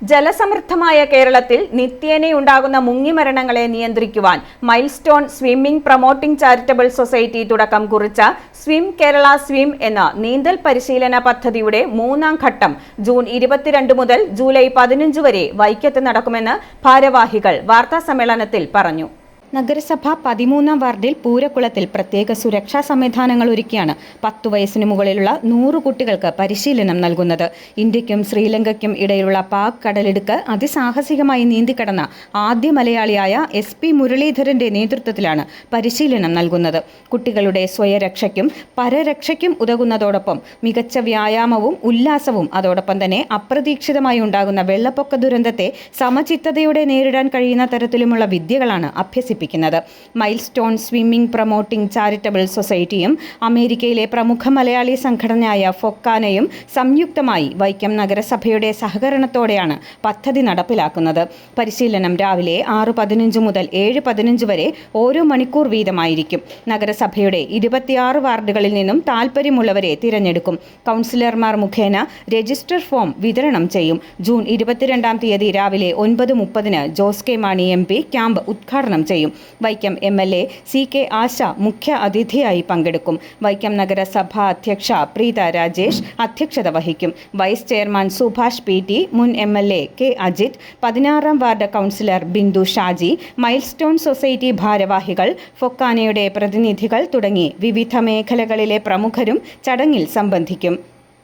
ജലസമൃദ്ധമായ കേരളത്തിൽ നിത്യേനയുണ്ടാകുന്ന മുങ്ങിമരണങ്ങളെ നിയന്ത്രിക്കുവാൻ Milestone Swimming Promoting Charitable Society തുടക്കം കുറിച്ച സ്വിം കേരള സ്വിം എന്ന നീന്തൽ പരിശീലന പദ്ധതിയുടെ മൂന്നാം ഘട്ടം ജൂൺ ഇരുപത്തിരണ്ട് മുതൽ ജൂലൈ പതിനഞ്ച് വരെ വൈക്കത്ത് നടക്കുമെന്ന് ഭാരവാഹികൾ വാർത്താസമ്മേളനത്തിൽ പറഞ്ഞു. നഗരസഭ പതിമൂന്നാം വാർഡിൽ പൂരക്കുളത്തിൽ പ്രത്യേക സുരക്ഷാ സംവിധാനങ്ങൾ ഒരുക്കിയാണ് പത്തു വയസ്സിന് മുകളിലുള്ള നൂറ് കുട്ടികൾക്ക് പരിശീലനം നൽകുന്നത്. ഇന്ത്യക്കും ശ്രീലങ്കയ്ക്കും ഇടയിലുള്ള പാക് കടലിടുക്ക് അതിസാഹസികമായി നീന്തിക്കടന്ന ആദ്യ മലയാളിയായ എസ് പി മുരളീധരന്റെ നേതൃത്വത്തിലാണ് പരിശീലനം നൽകുന്നത്. കുട്ടികളുടെ സ്വയരക്ഷയ്ക്കും പരരക്ഷയ്ക്കും ഉതകുന്നതോടൊപ്പം മികച്ച വ്യായാമവും ഉല്ലാസവും അതോടൊപ്പം തന്നെ അപ്രതീക്ഷിതമായി ഉണ്ടാകുന്ന വെള്ളപ്പൊക്ക ദുരന്തത്തെ സമചിത്തതയോടെ നേരിടാൻ കഴിയുന്ന തരത്തിലുമുള്ള വിദ്യകളാണ് അഭ്യസിപ്പിക്കുന്നത് mile stone swimming promoting charitable സൊസൈറ്റിയും അമേരിക്കയിലെ പ്രമുഖ മലയാളി സംഘടനയായ ഫൊക്കാനയും സംയുക്തമായി വൈക്കം നഗരസഭയുടെ സഹകരണത്തോടെയാണ് പദ്ധതി നടപ്പിലാക്കുന്നത്. പരിശീലനം രാവിലെ ആറ് പതിനഞ്ച് മുതൽ ഏഴ് പതിനഞ്ച് വരെ ഓരോ മണിക്കൂർ വീതമായിരിക്കും. നഗരസഭയുടെ ഇരുപത്തിയാറ് വാർഡുകളിൽ നിന്നും താൽപ്പര്യമുള്ളവരെ തിരഞ്ഞെടുക്കും. കൗൺസിലർമാർ മുഖേന രജിസ്റ്റർ ഫോം വിതരണം ചെയ്യും. ജൂൺ ഇരുപത്തിരണ്ടാം തീയതി രാവിലെ ഒൻപത് മുപ്പതിന് Jose K Mani M P camp ഉദ്ഘാടനം ചെയ്യും. Vaikom M L A C K Asha മുഖ്യ അതിഥിയായി പങ്കെടുക്കും. വൈക്കം നഗരസഭാ അധ്യക്ഷ പ്രീത രാജേഷ് അധ്യക്ഷത വഹിക്കും. Vice chairman Subhash P T മുൻ M L A K Ajith പതിനാറാം ward councillor Bindu Shaji Milestone Society ഭാരവാഹികൾ ഫൊക്കാനയുടെ പ്രതിനിധികൾ തുടങ്ങി വിവിധ മേഖലകളിലെ പ്രമുഖരും ചടങ്ങിൽ സംബന്ധിക്കും.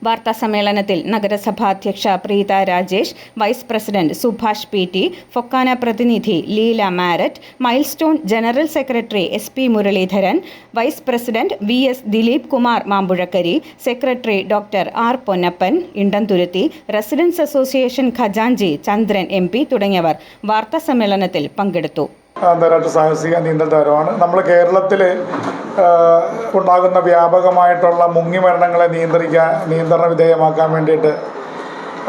വാർത്താ നഗരസഭാധ്യക്ഷ Preetha Rajesh vice president Subhash P T Fokana പ്രതിനിധി Leela Marett Milestone general secretary S P Muraleedharan vice president V S Dileep Kumar Mampuzhakkari secretary doctor R Ponnappan Indamthuruthi residents association ഖജാൻജി Chandran M P തുടങ്ങിയവർ വാർത്താസമ്മേളനത്തിൽ പങ്കെടുത്തു. അന്താരാഷ്ട്ര സാഹസിക നീന്തൽ താരമാണ് നമ്മൾ കേരളത്തിൽ ഉണ്ടാകുന്ന വ്യാപകമായിട്ടുള്ള മുങ്ങിമരണങ്ങളെ നിയന്ത്രിക്കാൻ നിയന്ത്രണ വിധേയമാക്കാൻ വേണ്ടിയിട്ട്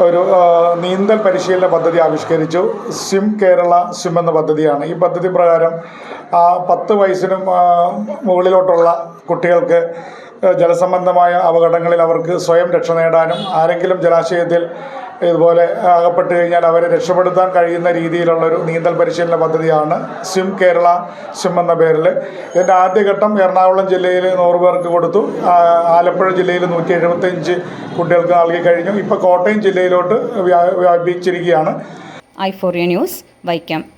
ഒരു നീന്തൽ പരിശീലന പദ്ധതി ആവിഷ്കരിച്ചു. സ്വിം കേരള സ്വിം എന്ന പദ്ധതിയാണ്. ഈ പദ്ധതി പ്രകാരം പത്ത് വയസ്സിനും മുകളിലോട്ടുള്ള കുട്ടികൾക്ക് ജലസംബന്ധമായ അപകടങ്ങളിൽ അവർക്ക് സ്വയം രക്ഷ നേടാനും ആരെങ്കിലും ജലാശയത്തിൽ ഇതുപോലെ അകപ്പെട്ട് കഴിഞ്ഞാൽ അവരെ രക്ഷപ്പെടുത്താൻ കഴിയുന്ന രീതിയിലുള്ളൊരു നീന്തൽ പരിശീലന പദ്ധതിയാണ് സ്വിം കേരള സ്വിം എന്ന പേരിൽ ഇതിന്റെ ആദ്യഘട്ടം എറണാകുളം ജില്ലയിൽ നൂറ് പേർക്ക് കൊടുത്തു. ആലപ്പുഴ ജില്ലയിൽ നൂറ്റി എഴുപത്തഞ്ച് കുട്ടികൾക്ക് നൽകി കഴിഞ്ഞു. ഇപ്പോൾ കോട്ടയം ജില്ലയിലോട്ട് വ്യാപിച്ചിരിക്കുകയാണ്. ഐ ഫോറിയ ന്യൂസ് വൈക്കം.